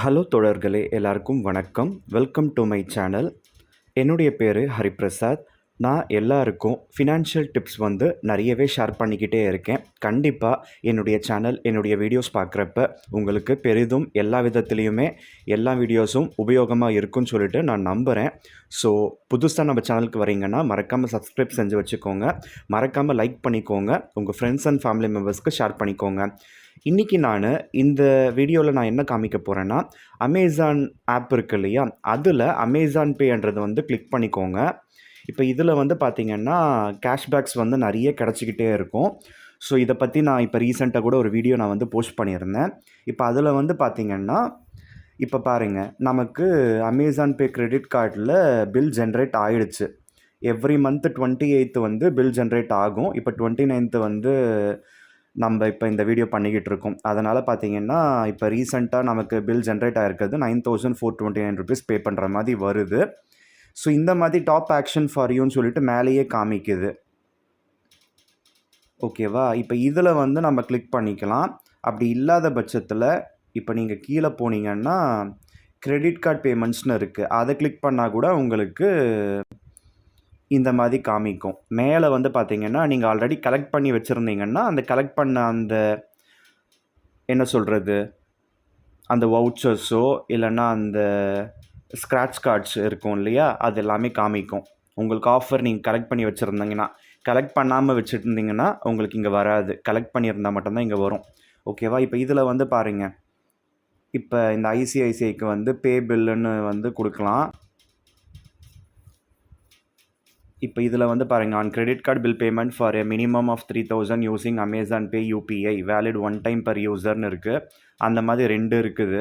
Hello தோழர்களே எல்லாருக்கும் வணக்கம். வெல்கம் டு மை சேனல் என்னுடைய பேர் ஹரிபிரசாத். நான் எல்லாருக்கும் ஃபினான்ஷியல் டிப்ஸ் வந்து நிறையவே ஷேர் பண்ணிக்கிட்டே இருக்கேன். கண்டிப்பாக என்னுடைய சேனல் என்னுடைய வீடியோஸ் பார்க்குறப்ப உங்களுக்கு பெரிதும் எல்லா விதத்துலேயுமே எல்லா வீடியோஸும் உபயோகமாக இருக்கும்னு சொல்லிட்டு நான் நம்புகிறேன் ஸோ புதுசாக நம்ம சேனலுக்கு வரீங்கன்னா மறக்காமல் சப்ஸ்கிரைப் செஞ்சு வச்சுக்கோங்க. மறக்காமல் லைக் பண்ணிக்கோங்க. உங்கள் ஃப்ரெண்ட்ஸ் அண்ட் ஃபேமிலி மெம்பர்ஸ்க்கு ஷேர் பண்ணிக்கோங்க. இன்றைக்கி நான் இந்த வீடியோவில் நான் என்ன காமிக்க போகிறேன்னா அமேசான் ஆப் இருக்கு இல்லையா? அதில் அமேசான் பேன்றது வந்து கிளிக் பண்ணிக்கோங்க. இப்போ இதில் வந்து பார்த்திங்கன்னா கேஷ்பேக்ஸ் வந்து நிறைய கிடச்சிக்கிட்டே இருக்கும். ஸோ இதை பற்றி நான் இப்போ ரீசெண்டாக கூட ஒரு வீடியோ நான் வந்து போஸ்ட் பண்ணியிருந்தேன். இப்போ அதில் வந்து பார்த்திங்கன்னா இப்போ பாருங்கள் நமக்கு அமேசான் பே கிரெடிட் கார்டில் பில் ஜென்ரேட் ஆகிடுச்சு எவ்ரி மந்த் டுவெண்ட்டி எயித்து வந்து பில் ஜென்ரேட் ஆகும். இப்போ டுவெண்ட்டி நைன்த்து வந்து நம்ம இப்போ இந்த வீடியோ பண்ணிக்கிட்டு இருக்கோம் அதனால் பார்த்தீங்கன்னா இப்போ ரீசெண்டாக நமக்கு bill generate ஆகிருக்கிறது nine thousand four twenty nine rupees pay பண்ணுற மாதிரி வருது. ஸோ இந்த மாதிரி டாப் ஆக்ஷன் ஃபார் யூன்னு சொல்லிட்டு மேலேயே காமிக்குது. ஓகேவா இப்போ இதில் வந்து நம்ம கிளிக் பண்ணிக்கலாம். அப்படி இல்லாத பட்சத்தில் இப்போ நீங்கள் கீழே போனீங்கன்னா கிரெடிட் கார்டு பேமெண்ட்ஸ்னு இருக்குது அதை கிளிக் பண்ணால் கூட உங்களுக்கு இந்த மாதிரி காமிக்கும். மேலே வந்து பார்த்தீங்கன்னா நீங்கள் ஆல்ரெடி கலெக்ட் பண்ணி வச்சுருந்தீங்கன்னா அந்த கலெக்ட் பண்ண அந்த என்ன சொல்கிறது அந்த வவுச்சர்ஸோ இல்லைன்னா அந்த ஸ்க்ராட்ச் கார்ட்ஸ் இருக்கும் இல்லையா அது எல்லாமே காமிக்கும். உங்களுக்கு ஆஃபர் நீங்கள் கலெக்ட் பண்ணி வச்சுருந்தீங்கன்னா கலெக்ட் பண்ணாமல் வச்சுருந்தீங்கன்னா உங்களுக்கு இங்கே வராது. கலெக்ட் பண்ணியிருந்தால் மட்டும்தான் இங்கே வரும். ஓகேவா இப்போ இதில் வந்து பாருங்கள் இப்போ இந்த ஐசிஐசிஐக்கு வந்து பே பில்லுன்னு வந்து கொடுக்கலாம். இப்போ இதில் வந்து பாருங்கள் on credit card bill payment for a minimum of three thousand using Amazon Pay UPI valid one time per யூசர்னு இருக்குது அந்த மாதிரி ரெண்டு இருக்குது.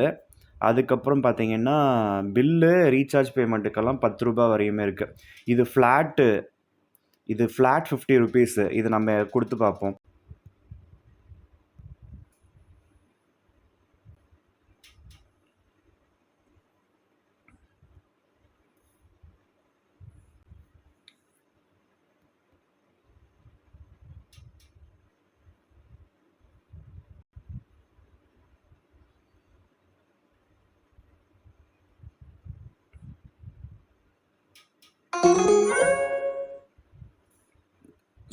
அதுக்கப்புறம் பார்த்தீங்கன்னா பில்லு ரீசார்ஜ் பேமெண்ட்டுக்கெல்லாம் பத்து ரூபா வரையுமே இருக்குது இது ஃப்ளாட்டு இது ஃப்ளாட் ஃபிஃப்டி ருபீஸு இது நம்ம கொடுத்து பார்ப்போம்.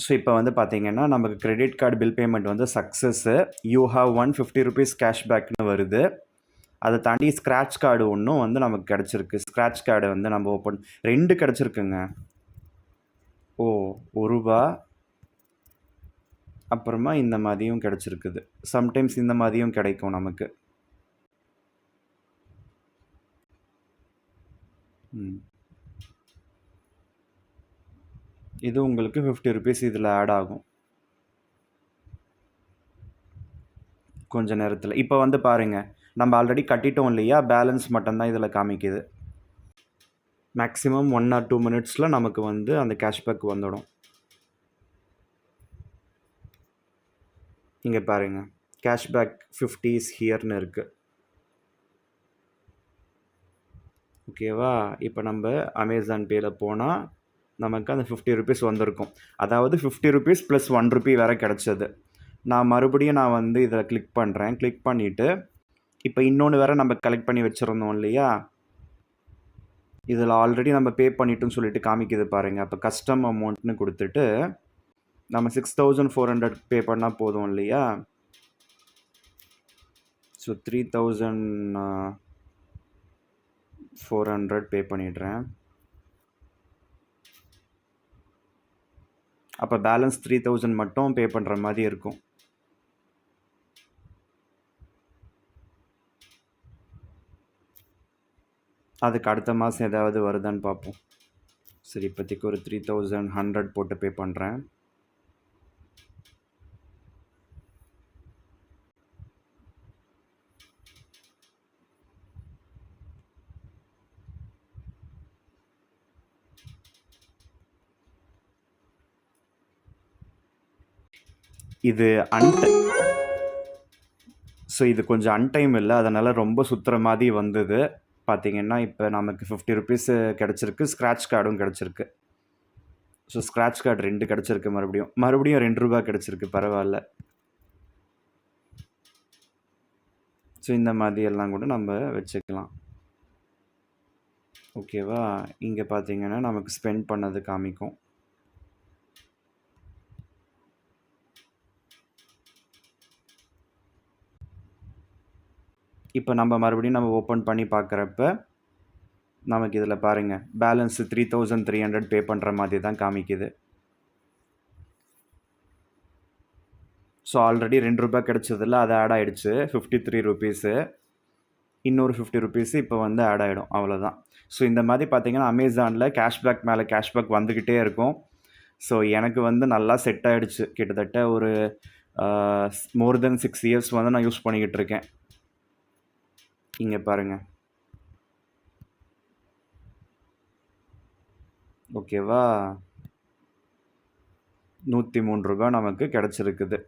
ஸோ இப்போ வந்து பார்த்தீங்கன்னா நமக்கு கிரெடிட் கார்டு பில் பேமெண்ட் வந்து success you have one fifty rupees கேஷ்பேக்னு வருது. அதை தாண்டி ஸ்க்ராட்ச் கார்டு ஒன்றும் வந்து நமக்கு கிடச்சிருக்கு. ஸ்க்ராட்ச் கார்டு வந்து நம்ம ஓப்பன் ரெண்டு கிடச்சிருக்குங்க. ஓ ஒரு ரூபா. அப்புறமா இந்த மாதிரியும் கிடச்சிருக்குது. சம்டைம்ஸ் இந்த மாதிரியும் கிடைக்கும் நமக்கு. ம். இது உங்களுக்கு ஃபிஃப்டி ருபீஸ் இதில் ஆட் ஆகும். கொஞ்ச நேரத்தில். இப்போ வந்து பாருங்கள் நம்ம ஆல்ரெடி கட்டிட்டோம் இல்லையா? பேலன்ஸ் மட்டும்தான் இதில் காமிக்குது. மேக்ஸிமம் ஒன் ஆர் டூ மினிட்ஸில் நமக்கு வந்து அந்த கேஷ்பேக் வந்துடும். இங்கே பாருங்கள் கேஷ்பேக் ஃபிஃப்டிஸ் ஹியர்னு இருக்குது ஓகேவா இப்போ நம்ம அமேசான் பேயில் போனால் நமக்கு அந்த ஃபிஃப்டி ருபீஸ் வந்திருக்கும். அதாவது fifty rupees plus one rupee வேறு கிடச்சது. நான் மறுபடியும் நான் வந்து இதில் கிளிக் பண்ணுறேன் கிளிக் பண்ணிவிட்டு இப்போ இன்னொன்று வேறு நம்ம கலெக்ட் பண்ணி வச்சுருந்தோம் இல்லையா? இதில் ஆல்ரெடி நம்ம பே பண்ணிட்டோம்னு சொல்லிட்டு காமிக்குது பாருங்கள் அப்போ கஸ்டம் அமௌண்ட்னு கொடுத்துட்டு நம்ம six thousand four hundred pay பண்ணால் போதும் இல்லையா? So three thousand four hundred pay பண்ணிடுறேன். அப்போ பேலன்ஸ் த்ரீ தௌசண்ட் மட்டும் பே பண்ணுற மாதிரி இருக்கும். அதுக்கு அடுத்த மாதம் ஏதாவது வருதான்னு பார்ப்போம். சரி இப்போதைக்கு ஒரு த்ரீ தௌசண்ட் ஹண்ட்ரட் போட்டு பே பண்ணுறேன் இது அன்டை ஸோ இது கொஞ்சம் அன்டைம் இல்லை. அதனால் ரொம்ப சுற்றுற மாதிரி வந்தது. பார்த்தீங்கன்னா இப்போ நமக்கு ஃபிஃப்டி ருபீஸ் கிடச்சிருக்கு. ஸ்க்ராட்ச் கார்டும் கிடச்சிருக்கு. ஸோ ஸ்க்ராட்ச் கார்டு ரெண்டு கிடச்சிருக்கு மறுபடியும். மறுபடியும் ரெண்டு ரூபா கிடச்சிருக்கு. பரவாயில்ல. ஸோ இந்த மாதிரி எல்லாம் கூட நம்ம வச்சுக்கலாம். ஓகேவா இங்கே பார்த்தீங்கன்னா நமக்கு ஸ்பெண்ட் பண்ணது காமிக்கும். இப்போ நம்ம மறுபடியும் நம்ம ஓப்பன் பண்ணி பார்க்குறப்ப நமக்கு இதில் பாருங்கள் balance three thousand three hundred pay பண்ணுற மாதிரி தான் காமிக்குது. ஸோ ஆல்ரெடி ரெண்டு ரூபாய் கிடச்சதில்ல அது ஆட் ஆகிடுச்சு ஃபிஃப்டி த்ரீ ருபீஸு இன்னொரு ஃபிஃப்டி ருபீஸு இப்போ வந்து ஆட் ஆகிடும் அவ்வளோதான் ஸோ இந்த மாதிரி பார்த்தீங்கன்னா அமேசானில் கேஷ்பேக் மேலே கேஷ்பேக் வந்துக்கிட்டே இருக்கும். ஸோ எனக்கு வந்து நல்லா செட் ஆகிடுச்சு கிட்டத்தட்ட ஒரு மோர் தென் சிக்ஸ் இயர்ஸ் வந்து நான் யூஸ் பண்ணிக்கிட்டு இருக்கேன். இங்கே பாருங்கள் ஓகேவா? நூற்றி மூணு ரூபா நமக்கு கிடச்சிருக்குது.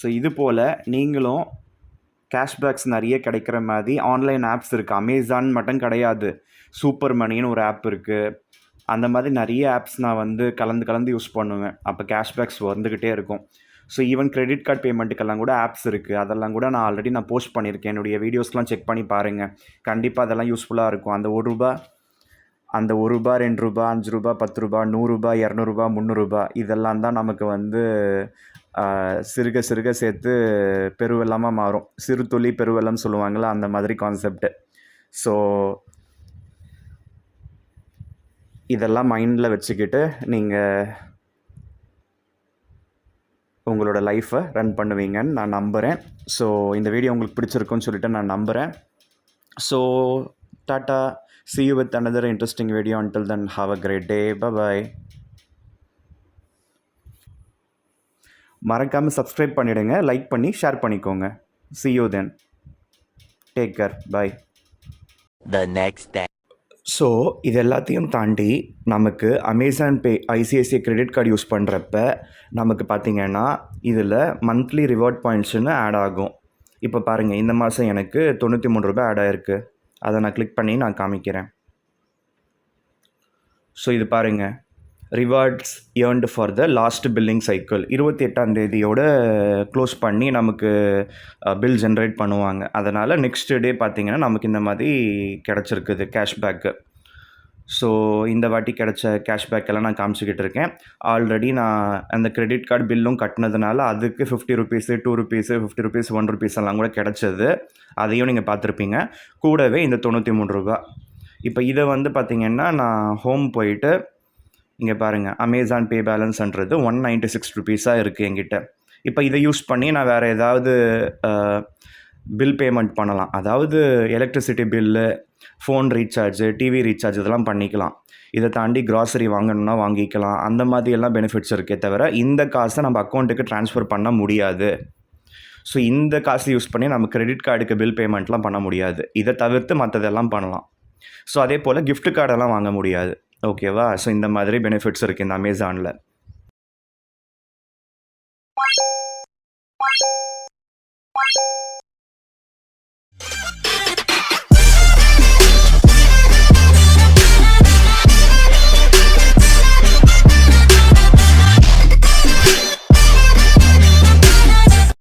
ஸோ இது போல் நீங்களும் கேஷ்பேக்ஸ் நிறைய கிடைக்கிற மாதிரி ஆன்லைன் ஆப்ஸ் இருக்குது அமேசான் மட்டும் கிடையாது. சூப்பர் மணின்னு ஒரு ஆப் இருக்குது அந்த மாதிரி நிறைய ஆப்ஸ் நான் வந்து கலந்து கலந்து யூஸ் பண்ணுவேன். அப்போ கேஷ்பேக்ஸ் வந்துக்கிட்டே இருக்கும். ஸோ ஈவன் கிரெடிட் கார்டு பேமெண்ட்டுக்கெல்லாம் கூட ஆப்ஸ் இருக்குது அதெல்லாம் கூட நான் ஆல்ரெடி நான் போஸ்ட் பண்ணியிருக்கேன். என்னுடைய வீடியோஸ்லாம் செக் பண்ணி பாருங்கள் கண்டிப்பாக அதெல்லாம் யூஸ்ஃபுல்லாக இருக்கும். அந்த ஒரு ரூபா அந்த ஒரு ரூபா ரெண்டு ரூபா அஞ்சு ரூபா பத்து ரூபா நூறுரூபா இரநூறுபா முந்நூறுரூபா இதெல்லாம் தான் நமக்கு வந்து சிறுக சிறுக சேர்த்து பெருவெள்ளமாக மாறும். சிறு துளி பெருவெள்ளம் சொல்லுவாங்கள்ல அந்த மாதிரி கான்செப்ட்டு ஸோ இதெல்லாம் மைண்டில் வச்சுக்கிட்டு நீங்கள் உங்களோட லைஃப்பை ரன் பண்ணுவீங்கன்னு நான் நம்புகிறேன் ஸோ இந்த வீடியோ உங்களுக்கு பிடிச்சிருக்குன்னு சொல்லிட்டு நான் நம்புகிறேன் so tata see you with another interesting video until then have a great day bye மறக்காமல் சப்ஸ்கிரைப் பண்ணிவிடுங்க லைக் பண்ணி ஷேர் பண்ணிக்கோங்க. See you then take care bye the next. So இது எல்லாத்தையும் தாண்டி நமக்கு Amazon Pay ICICI credit card use பண்ணுறப்ப நமக்கு பார்த்திங்கன்னா இதில் மந்த்லி ரிவார்ட் பாயிண்ட்ஸ்னு ஆட் ஆகும். இப்போ பாருங்கள் இந்த மாதம் எனக்கு தொண்ணூற்றி மூணு ரூபாய் ஆட் ஆகிருக்கு அதை நான் கிளிக் பண்ணி நான் காமிக்கிறேன். ஸோ இது பாருங்கள் rewards earned for the last billing cycle இருபத்தி எட்டாம் தேதியோட க்ளோஸ் பண்ணி நமக்கு பில் ஜென்ரேட் பண்ணுவாங்க. அதனால் நெக்ஸ்ட் டே பார்த்திங்கன்னா நமக்கு இந்த மாதிரி கிடச்சிருக்குது கேஷ்பேக்கு ஸோ இந்த வாட்டி கிடச்ச கேஷ்பேக் எல்லாம் நான் காமிச்சிக்கிட்டு இருக்கேன். ஆல்ரெடி நான் அந்த கிரெடிட் கார்டு பில்லும் கட்டினதுனால அதுக்கு fifty rupees two rupees fifty rupees one rupees எல்லாம் கூட கிடச்சது. அதையும் நீங்கள் பார்த்துருப்பீங்க. கூடவே இந்த தொண்ணூற்றி மூணு ரூபா இப்போ இதை வந்து பார்த்திங்கன்னா நான் ஹோம் போயிட்டு இங்கே பாருங்கள் அமேசான் பே பேலன்ஸ்ன்றது ஒன் நைன்ட்டி சிக்ஸ் ருபீஸாக இருக்குது என்கிட்ட. இப்போ இதை யூஸ் பண்ணி நான் வேறு ஏதாவது பில் பேமெண்ட் பண்ணலாம். அதாவது electricity bill phone recharge TV recharge இதெல்லாம் பண்ணிக்கலாம். இதை தாண்டி க்ராசரி வாங்கணுன்னா வாங்கிக்கலாம். அந்த மாதிரி எல்லாம் பெனிஃபிட்ஸ் இருக்கே தவிர இந்த காசை நம்ம அக்கௌண்ட்டுக்கு ட்ரான்ஸ்ஃபர் பண்ண முடியாது. ஸோ இந்த காசு யூஸ் பண்ணி நம்ம கிரெடிட் கார்டுக்கு பில் பேமெண்ட்லாம் பண்ண முடியாது. இதை தவிர்த்து மற்றதெல்லாம் பண்ணலாம். ஸோ அதே போல் கிஃப்ட் கார்டெல்லாம் வாங்க முடியாது. ஓகேவா? ஸோ இந்த மாதிரி பெனிஃபிட்ஸ் இருக்குது இந்த அமேசானில்